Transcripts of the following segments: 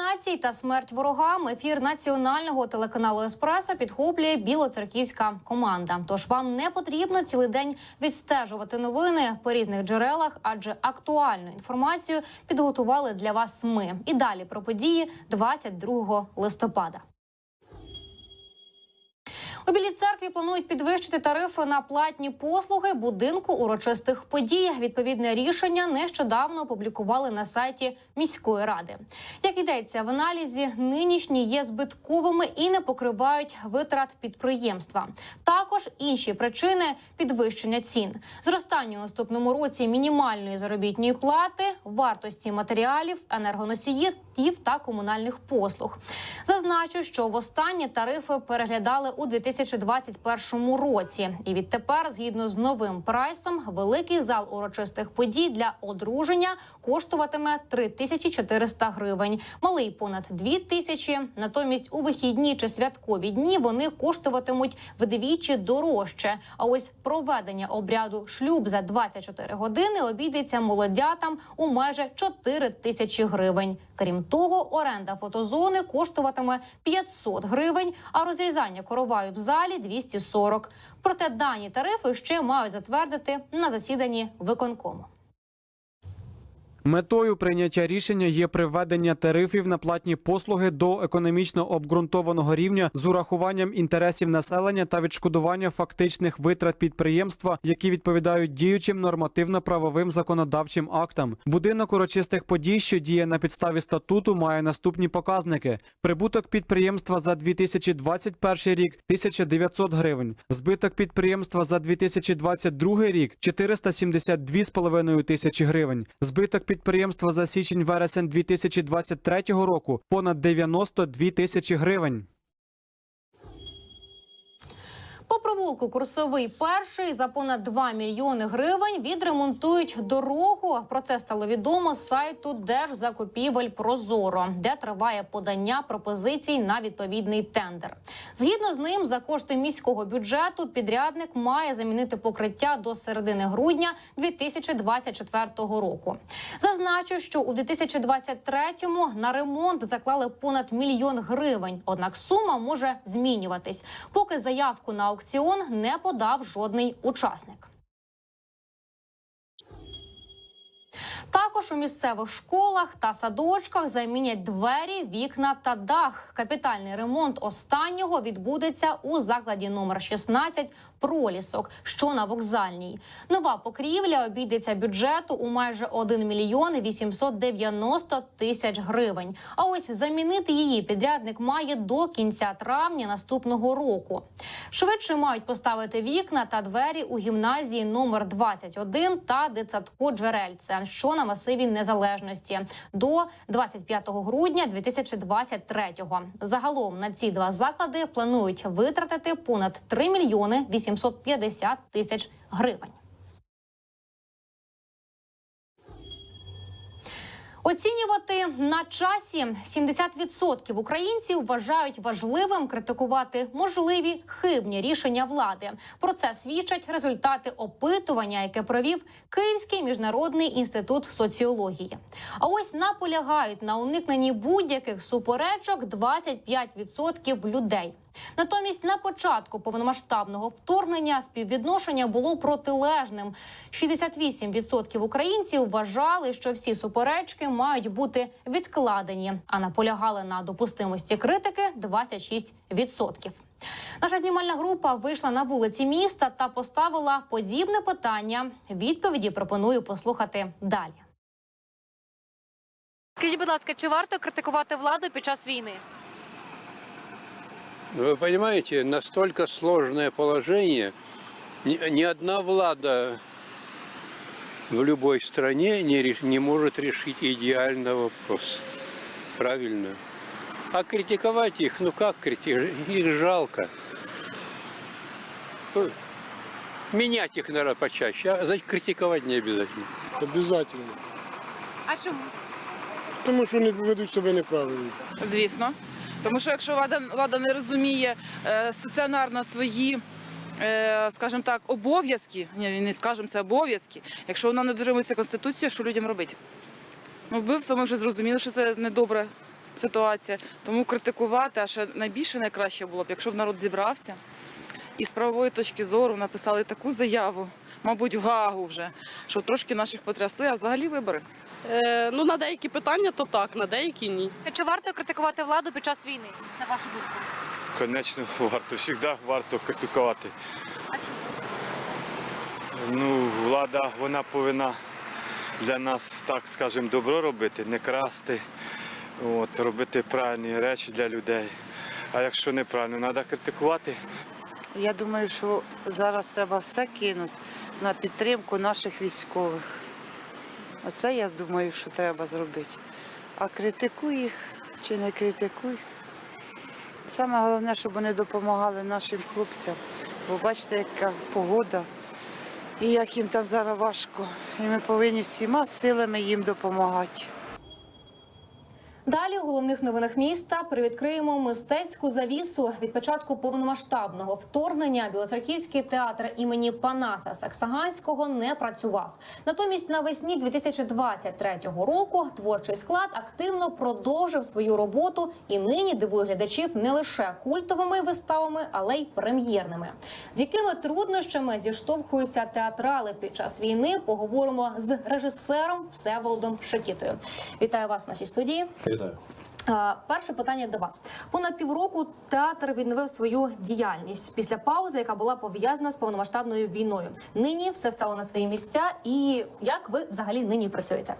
націй та смерть ворогам. Ефір національного телеканалу Еспресо підхоплює білоцерківська команда. Тож вам не потрібно цілий день відстежувати новини по різних джерелах, адже актуальну інформацію підготували для вас ми. І далі про події 22 листопада. У Білій церкві планують підвищити тарифи на платні послуги будинку урочистих подій. Відповідне рішення нещодавно опублікували на сайті міської ради. Як йдеться в аналізі, нинішні є збитковими і не покривають витрат підприємства. Також інші причини підвищення цін, зростання у наступному році мінімальної заробітної плати, вартості матеріалів, енергоносіїв та комунальних послуг. Зазначу, що востаннє тарифи переглядали у 2021 році, і відтепер, згідно з новим прайсом, великий зал урочистих подій для одруження коштуватиме 3400 гривень, малий понад 2000. Натомість у вихідні чи святкові дні вони коштуватимуть вдвічі дорожче. А ось проведення обряду шлюб за 24 години обійдеться молодятам у майже 4 тисячі гривень. Крім того, оренда фотозони коштуватиме 500 гривень, а розрізання короваю в залі 240. Проте дані тарифи ще мають затвердити на засіданні виконкому. Метою прийняття рішення є приведення тарифів на платні послуги до економічно обґрунтованого рівня з урахуванням інтересів населення та відшкодування фактичних витрат підприємства, які відповідають діючим нормативно-правовим законодавчим актам. Будинок урочистих подій, що діє на підставі статуту, має наступні показники: прибуток підприємства за 2021 рік 1900 гривень, збиток підприємства за 2022 рік 472,5 тисячі гривень, збиток підприємства за січень-вересень 2023 року понад 92 тисячі гривень. По провулку Курсовий перший за понад 2 мільйони гривень відремонтують дорогу. Про це стало відомо з сайту Держзакупівель Прозоро, де триває подання пропозицій на відповідний тендер. Згідно з ним, за кошти міського бюджету підрядник має замінити покриття до середини грудня 2024 року. Зазначу, що у 2023-му на ремонт заклали понад мільйон гривень. Однак сума може змінюватись, поки заявку на аукціон не подав жодний учасник. Також у місцевих школах та садочках замінять двері, вікна та дах. Капітальний ремонт останнього відбудеться у закладі номер 16 пролісок, що на вокзальній. Нова покрівля обійдеться бюджету у майже 1 мільйон 890 тисяч гривень. А ось замінити її підрядник має до кінця травня наступного року. Швидше мають поставити вікна та двері у гімназії номер 21 та дитсадку Джерельце, що на масиві незалежності до 25 грудня 2023-го. Загалом на ці два заклади планують витратити понад 3 мільйони 850 тисяч гривень. Оцінювати на часі 70% українців вважають важливим критикувати можливі хибні рішення влади. Про це свідчать результати опитування, яке провів Київський міжнародний інститут соціології. А ось наполягають на уникненні будь-яких суперечок 25% людей. Натомість на початку повномасштабного вторгнення співвідношення було протилежним. 68% українців вважали, що всі суперечки мають бути відкладені, а наполягали на допустимості критики 26%. Наша знімальна група вийшла на вулиці міста та поставила подібне питання. Відповіді пропоную послухати далі. Скажіть, будь ласка, чи варто критикувати владу під час війни? Вы понимаете, настолько сложное положение, ни, одна влада в любой стране не, не может решить идеальный вопрос. Правильно? А критиковать их, ну как критиковать? Их жалко. Ну, Менять их, наверное, почаще, а значит, критиковать не обязательно. Обязательно. А чому? Тому що вони ведуть себе неправильно. звісно. Тому що якщо влада, влада не розуміє е, стаціонарно свої, е, скажімо так, обов'язки, ні, не скажемо це обов'язки, якщо вона не дотримується Конституції, що людям робити? Ну, вбивство ми вже зрозуміли, що це недобре. ситуація. Тому критикувати, а ще найбільше найкраще було б, якщо б народ зібрався і з правової точки зору написали таку заяву, мабуть, в Гаагу вже, щоб трошки наших потрясли, а взагалі вибори. Е, ну, на деякі питання то так, на деякі ні. Чи варто критикувати владу під час війни? На вашу думку? Конечно, варто, завжди варто критикувати. Ну, влада, вона повинна для нас, так скажемо, добро робити, не красти, от, робити правильні речі для людей. А якщо неправильно, треба критикувати. Я думаю, що зараз треба все кинути на підтримку наших військових. Оце я думаю, що треба зробити. А критикуй їх чи не критикуй. Саме головне, щоб вони допомагали нашим хлопцям. Бо бачите, яка погода і як їм там зараз важко. І ми повинні всіма силами їм допомагати. Далі головних новинах міста привідкриємо мистецьку завісу від початку повномасштабного вторгнення. Білоцерківський театр імені Панаса Саксаганського не працював. Натомість навесні 2023 року творчий склад активно продовжив свою роботу і нині дивує глядачів не лише культовими виставами, але й прем'єрними. З якими труднощами зіштовхуються театрали під час війни? Поговоримо з режисером Всеволодом Шекітою. Вітаю вас в нашій студії. Вітаю. Е, Перше питання до вас. Понад півроку театр відновив свою діяльність після паузи, яка була пов'язана з повномасштабною війною. Нині все стало на свої місця. І як ви взагалі нині працюєте?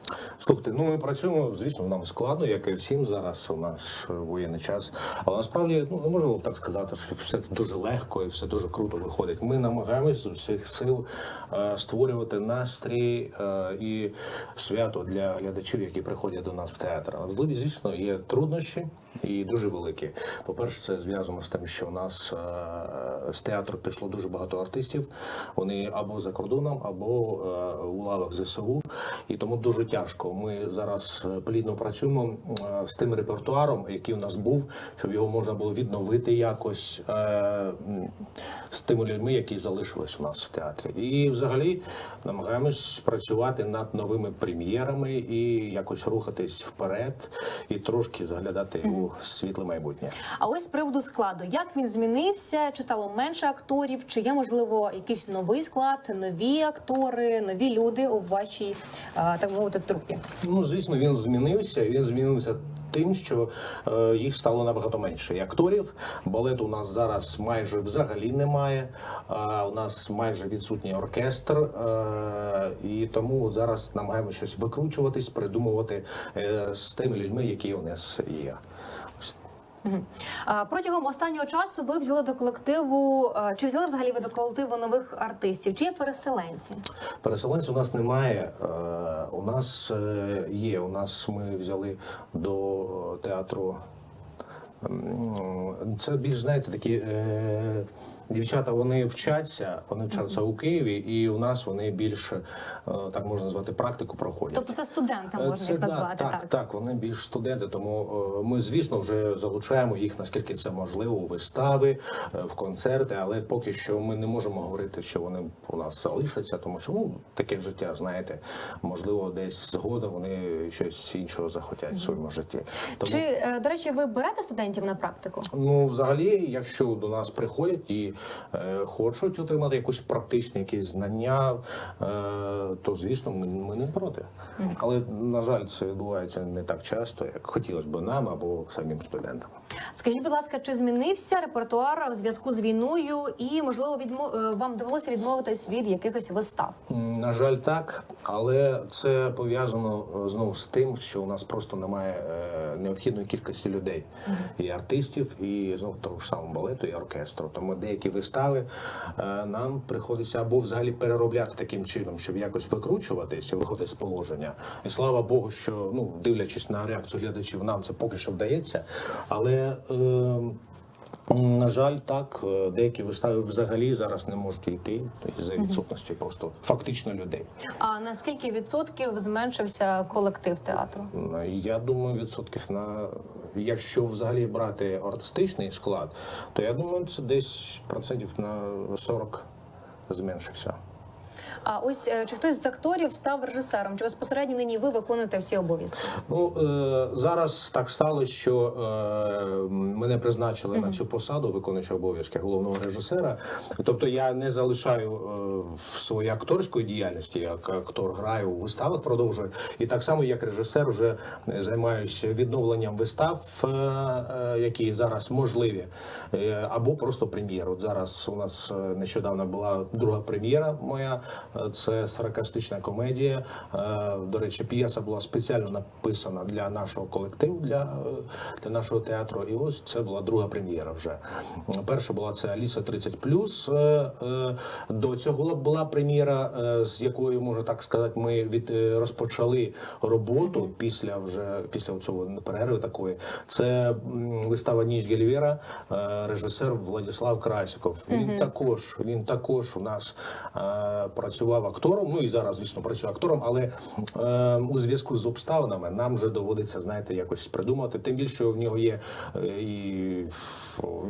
Слухайте, ну ми працюємо, звісно, нам складно, як і всім зараз. У нас воєнний час. Але насправді ну не можемо так сказати, що все дуже легко і все дуже круто виходить. Ми намагаємось з усіх сил е, створювати настрій е, і свято для глядачів, які приходять до нас в театр. А зливі, звісно, є труднощі і дуже великі. По-перше, це зв'язано з тим, що у нас е, з театру пішло дуже багато артистів. Вони або за кордоном, або е, у лавах ЗСУ. І тому дуже тяжко. Ми зараз е, плідно працюємо з тим репертуаром, який у нас був, щоб його можна було відновити якось з тими людьми, які залишились у нас в театрі. І взагалі намагаємось працювати над новими прем'єрами і якось рухатись вперед і трошки заглядати у світле майбутнє. А ось з приводу складу, як він змінився? Чи стало менше акторів? Чи є можливо якийсь новий склад, нові актори, нові люди у вашій е, так мовити трупі? Ну, звісно, він змінився. Він змінився тим, що е, їх стало набагато менше. І акторів балету у нас зараз майже взагалі немає. А у нас майже відсутній оркестр, е, і тому зараз намагаємося щось викручуватись, придумувати е, з тими людьми, які у нас є. Протягом останнього часу ви взяли до колективу. е, Чи взяли взагалі ви до колективу нових артистів? Чи є переселенці? Переселенців у нас немає. Е, У нас е, є. У нас ми взяли до театру. Це більш знаєте такі. Дівчата вони вчаться, вони вчаться у Києві, і у нас вони більш е, так можна назвати практику проходять. Тобто це студенти Е, можна це, їх назвати так, так. так, вони більш студенти, тому е, ми, звісно, вже залучаємо їх наскільки це можливо у вистави, е, в концерти, але поки що ми не можемо говорити, що вони у нас залишаться, тому що ну таке життя, знаєте, можливо, десь згодом вони щось іншого захотять в своєму житті. Тому Чи до речі, ви берете студентів на практику? Ну, взагалі, якщо до нас приходять і хочуть отримати якусь практичні якісь знання, е, то звісно, ми, ми не проти. Але на жаль, це відбувається не так часто, як хотілося б нам або самим студентам. Скажіть, будь ласка, чи змінився репертуар в зв'язку з війною, і можливо відмо... е, вам довелося відмовитись від якихось вистав? На жаль, так, але це пов'язано е, знову з тим, що у нас просто немає е, необхідної кількості людей і артистів, і знову того ж самого балету, і оркестру. Тому деякі вистави е, нам приходиться або взагалі переробляти таким чином, щоб якось викручуватися, виходити з положення. І слава Богу, що ну дивлячись на реакцію глядачів, нам це поки що вдається. Але е, На жаль, так е, деякі вистави взагалі зараз не можуть йти за відсутності просто фактично людей. А на скільки відсотків зменшився колектив театру? Я думаю, відсотків на якщо взагалі брати артистичний склад, то я думаю, це десь процентів на 40 зменшився. А ось е, чи хтось з акторів став режисером? Чи безпосередньо нині ви виконуєте всі обов'язки? Ну е, зараз так сталося, що е, мене призначили на цю посаду, виконуючи обов'язки головного режисера. Тобто я не залишаю е, своєї акторської діяльності, як актор граю у виставах, продовжую. І так само, як режисер, вже займаюся відновленням вистав, е, е, які зараз можливі, е, або просто прем'єр. От зараз у нас е, нещодавно була друга прем'єра моя. Це 40-стична комедія. Е, До речі, п'єса була спеціально написана для нашого колективу, для, е, для нашого театру. І ось це була друга прем'єра вже. Перша була це Аліса 30 Е, До цього була прем'єра, з якою, можна так сказати, ми від розпочали роботу після вже після цього перерви такої. Це вистава Ніч Гельвера, режисер Владислав Красіков. Він також він також у нас е, працював актором. Ну і зараз, звісно, працює актором, але е, у зв'язку з обставинами нам вже доводиться, знаєте, якось придумати. Тим більше в нього є е, і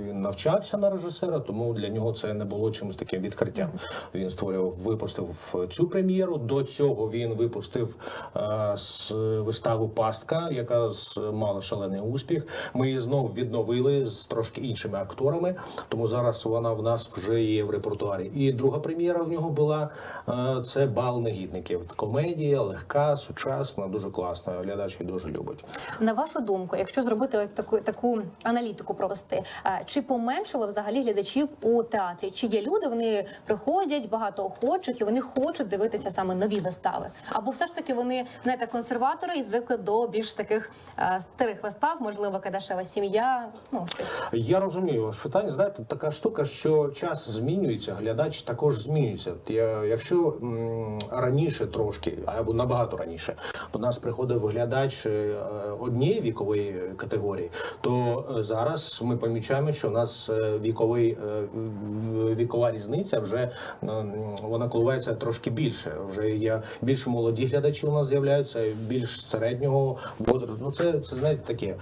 він навчався на режисера, тому для нього це не було чимось таким відкриттям. Він створював, випустив цю прем'єру. До цього він випустив е, с- виставу Пастка, яка з- мала шалений успіх. Ми її знов відновили з трошки іншими акторами. Тому зараз вона в нас вже є в репертуарі. І друга прем'єра в нього була це бал негідників. Комедія легка, сучасна, дуже класна. Глядач її дуже любить. На вашу думку, якщо зробити таку таку аналітику провести, чи поменшало взагалі глядачів у театрі? Чи є люди, вони приходять багато охочих і вони хочуть дивитися саме нові вистави? Або все ж таки вони знаєте консерватори і звикли до більш таких старих вистав, можливо, кадашева сім'я? Ну щось Я розумію ваше питання. Знаєте, така штука, що час змінюється, глядач також змінюється. Я, якщо м, раніше трошки, або набагато раніше, до нас приходив глядач е, однієї вікової категорії, то е, зараз ми помічаємо, що у нас е, віковий вікова різниця вже вона коливається трошки більше. Вже є більше молоді глядачі у нас з'являються, більш середнього возрасту. Ну це, це знаєте таке.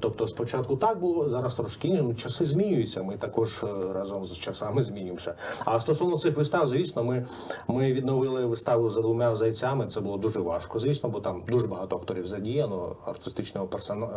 Тобто спочатку так було, зараз трошки часи змінюються. Ми також разом з часами змінюємося. А стосовно цих вистав, звісно, ми, ми відновили виставу за двома зайцями. Це було дуже важко, звісно, бо там дуже багато акторів задіяно, артистичного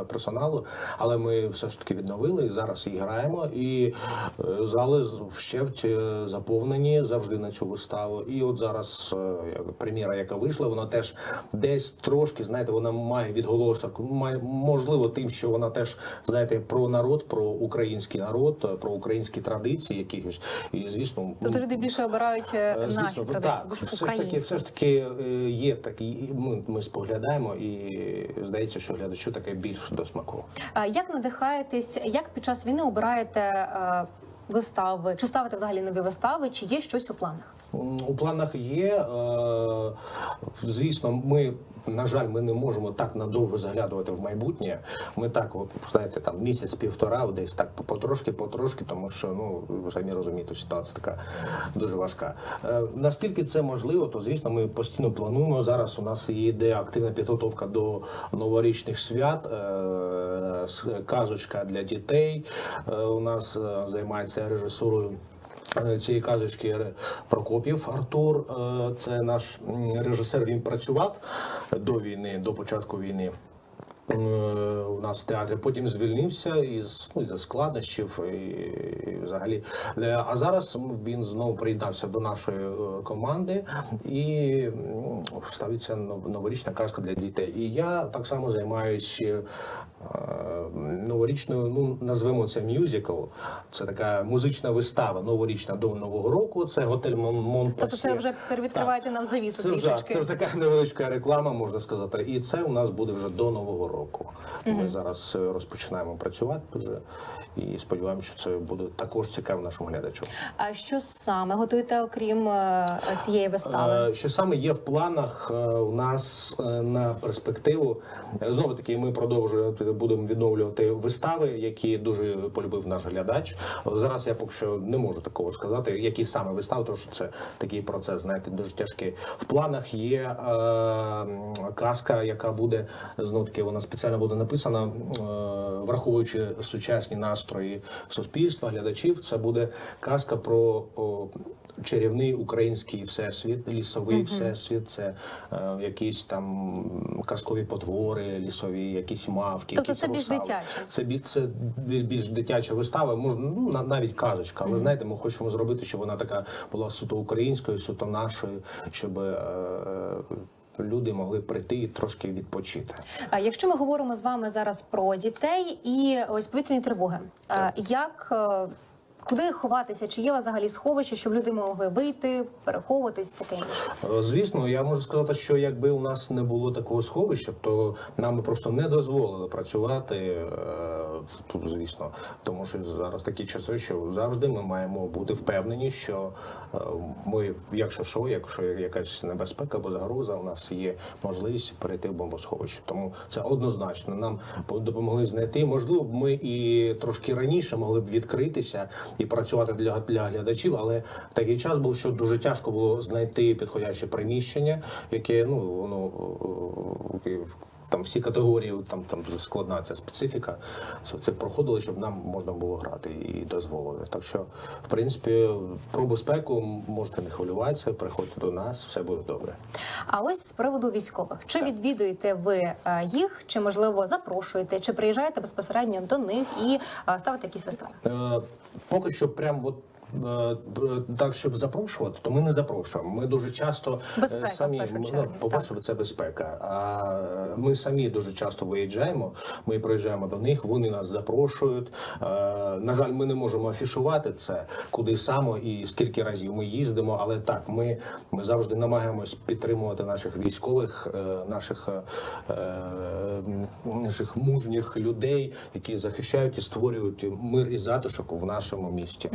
персоналу. Але ми все ж таки відновили і зараз її граємо. І е, зали вщерть е, заповнені завжди на цю виставу. І от зараз е, прем'єра, яка вийшла, вона теж десь трошки, знаєте, вона має відголосок, має можливо тим, що вона теж знаєте про народ, про український народ, про українські традиції якихось. І звісно, тобто люди більше обирають Звісно, традиції, так, більш все ж таки, все ж таки є такі. Ми, ми споглядаємо, і здається, що глядачу таке більш до смаку. А як надихаєтесь, як під час війни обираєте е, вистави? Чи ставите взагалі нові вистави? Чи є щось у планах? У планах є. е, Звісно, ми. На жаль, ми не можемо так надовго заглядувати в майбутнє. Ми так, от, знаєте, там місяць-півтора, десь так потрошки, потрошки, тому що ну ви самі розумієте, ситуація така дуже важка. Е, наскільки це можливо, то звісно, ми постійно плануємо. Зараз у нас йде активна підготовка до новорічних свят. Е, казочка для дітей. Е, у нас е, займається режисурою. Е, Цієї казочки Прокопів Артур, е, це наш режисер. Він працював до війни, до початку війни. Е, У нас в театрі потім звільнився із ну із складнощів і, і взагалі. Е, А зараз він знову приєднався до нашої е, команди і м, ставиться новорічна казка для дітей. І я так само займаюся новорічною, ну назвемо це мюзикл. Це така музична вистава новорічна до нового року. Це готель Мон Тобто це вже перевідкриваєте нам завісу Це вже, це вже така невеличка реклама, можна сказати. І це у нас буде вже до нового року. Ми зараз е, розпочинаємо працювати дуже і сподіваємося, що це буде також цікаво нашому глядачу. А що саме готуєте окрім е, цієї вистави? Е, Що саме є в планах у нас на перспективу? Знову таки, ми продовжуємо будемо відновлювати вистави, які дуже полюбив наш глядач. Зараз я поки що не можу такого сказати, які саме вистави, тому що це такий процес, знаєте, дуже тяжкий. В планах є е, казка, яка буде знов таки вона спеціально буде написана, е, враховуючи сучасні настрої суспільства, глядачів. Це буде казка про чарівний український всесвіт, лісовий всесвіт. Це е, якісь там казкові потвори, лісові, якісь мавки. Тобто це більш дитяче? Це це більш дитяча вистава, можна ну навіть казочка. Але знаєте, ми хочемо зробити, щоб вона така була суто українською, суто нашою, щоб. Люди могли прийти і трошки відпочити. А Якщо ми говоримо з вами зараз про дітей і ось повітряні тривоги, так. як е, куди ховатися? Чи є взагалі сховище, щоб люди могли вийти, переховуватись таке? Е, Звісно, я можу сказати, що якби у нас не було такого сховища, то нам просто не дозволили працювати. е, Тут, звісно, тому що зараз такі часи, що завжди ми маємо бути впевнені, що е, ми, якщо що, якщо якась небезпека або загроза, у нас є можливість перейти в бомбосховище. Тому це однозначно. Нам допомогли знайти. Можливо, ми і трошки раніше могли б відкритися і працювати для, для глядачів, але такий час був, що дуже тяжко було знайти підходяще приміщення, яке ну воно е, там всі категорії, там там дуже складна ця специфіка. Це- проходило, щоб нам можна було грати і дозволили. Так що, в принципі, про безпеку можете не хвилюватися, приходьте до нас, все буде добре. А ось з приводу військових, чи відвідуєте ви е, їх, чи можливо запрошуєте, чи приїжджаєте безпосередньо до них і е, ставите якісь вистави? Е, поки що, прям от. Е, Так, щоб запрошувати, то ми не запрошуємо. Ми дуже часто е, Безпека, самі першу ну, по-перше, це безпека. А е, ми самі дуже часто виїжджаємо. Ми приїжджаємо до них, вони нас запрошують. На жаль, ми не можемо афішувати це, куди саме і скільки разів ми їздимо. Але так, ми, ми завжди намагаємось підтримувати наших військових, наших, наших мужніх людей, які захищають і створюють мир і затишок в нашому місті.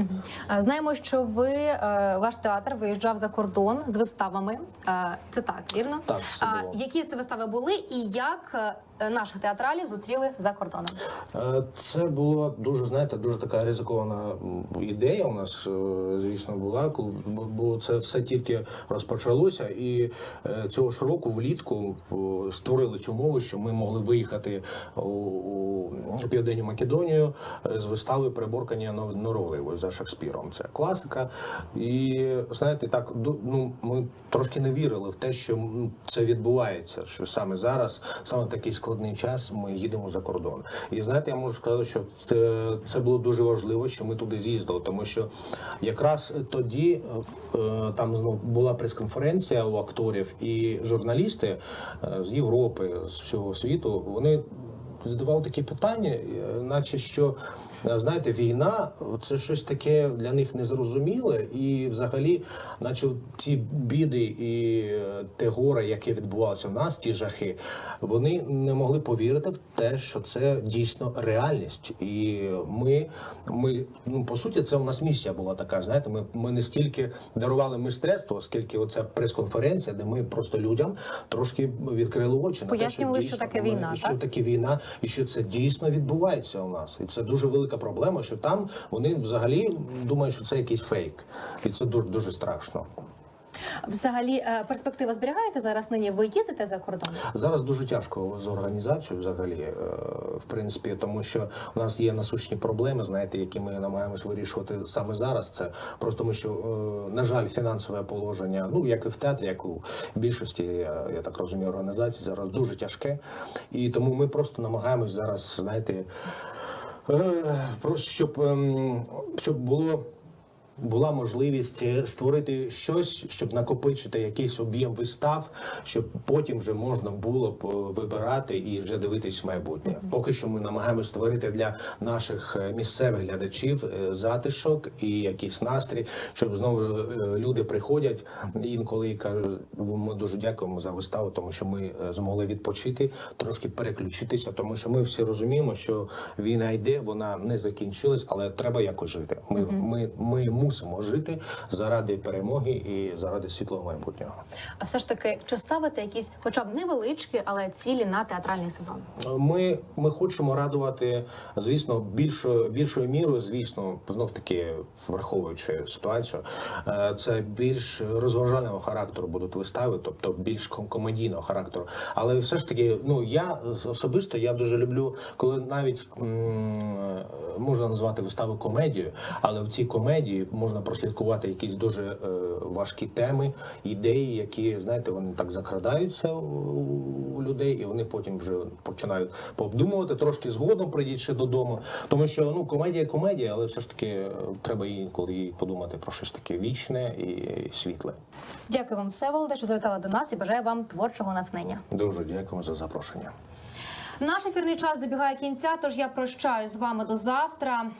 Знаємо, що ви е, ваш театр виїжджав за кордон з виставами. Е, Це так, вірно? Так, все було. які це вистави були, і як е, наших театралів зустріли за кордоном? Е, Це була дуже, знаєте, дуже така ризикована ідея у нас, е, звісно, була, бо- це все тільки розпочалося, і е, цього ж року влітку створили цю мову, що ми могли виїхати у, Південню Македонію е, з вистави Приборкання нор- за Шекспіром. Це класика. І знаєте, так ну ми трошки не вірили в те, що це відбувається. Що саме зараз, саме такий складний час, ми їдемо за кордон. І знаєте, я можу сказати, що це, це було дуже важливо, що ми туди з'їздили, тому що якраз тоді е, там знов була прес-конференція у акторів і журналісти е, з Європи, з всього світу. Вони задавали такі питання, е, наче що. Е, Знаєте, війна це щось таке для них незрозуміле, і взагалі, наче ці біди і е, те горе, яке відбувалося в нас, ті жахи, вони не могли повірити в те, що це дійсно реальність. І ми, ми ну по суті, це у нас місія була така. Знаєте, ми, ми не стільки дарували мистецтво, скільки оця прес-конференція, де ми просто людям трошки відкрили очі на те, Пояснювали, що, що таке війна, що так? таке війна, і що це дійсно відбувається у нас. І це дуже велика проблема, що там вони взагалі думають, що це якийсь фейк, і це дуже дуже страшно. Взагалі, е, перспектива зберігається зараз. Нині ви їздите за кордон? Зараз дуже тяжко з організацією, взагалі, е, в принципі, тому що у нас є насущні проблеми, знаєте, які ми намагаємось вирішувати саме зараз. Це просто тому, що е, на жаль, фінансове положення, ну як і в театрі, як у більшості, я, так розумію, організацій зараз дуже тяжке, і тому ми просто намагаємось зараз, знаєте, щоб, ем, щоб було. Була можливість е, створити щось, щоб накопичити якийсь об'єм вистав, щоб потім вже можна було б вибирати і вже дивитись в майбутнє. Поки що ми намагаємося створити для наших е, місцевих глядачів е, затишок і якийсь настрій, щоб знову люди приходять інколи і кажуть, ми дуже дякуємо за виставу, тому що ми змогли відпочити, трошки переключитися, тому що ми всі розуміємо, що війна йде, вона не закінчилась, але треба якось жити. Ми, ми, ми мусимо мусимо жити заради перемоги і заради світлого майбутнього. А все ж таки, чи ставити якісь, хоча б невеличкі, але цілі на театральний сезон? Ми, ми хочемо радувати, звісно, більшою більшою мірою, звісно, знов таки враховуючи ситуацію, е, це більш розважального характеру будуть вистави, тобто більш ком- комедійного характеру. Але все ж таки, ну я особисто я дуже люблю, коли навіть можна назвати вистави комедією, але в цій комедії можна прослідкувати якісь дуже е, важкі теми, ідеї, які знаєте, вони так закрадаються у, людей, і вони потім вже починають пообдумувати трошки згодом, прийдіть додому. Тому що ну комедія комедія, але все ж таки е, треба інколи подумати про щось таке вічне і світле. Дякую вам, Всеволоде, що завітали до нас і бажаю вам творчого натхнення. Дуже дякуємо за запрошення. Наш ефірний час добігає кінця, тож я прощаюсь з вами до завтра.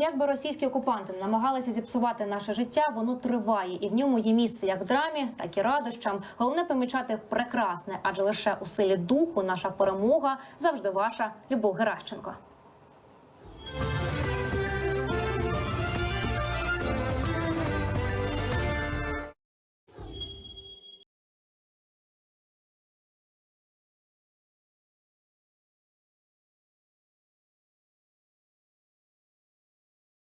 Як би російські окупанти намагалися зіпсувати наше життя, воно триває, і в ньому є місце як драмі, так і радощам. Головне помічати прекрасне, адже лише у силі духу наша перемога завжди ваша Любов Геращенко.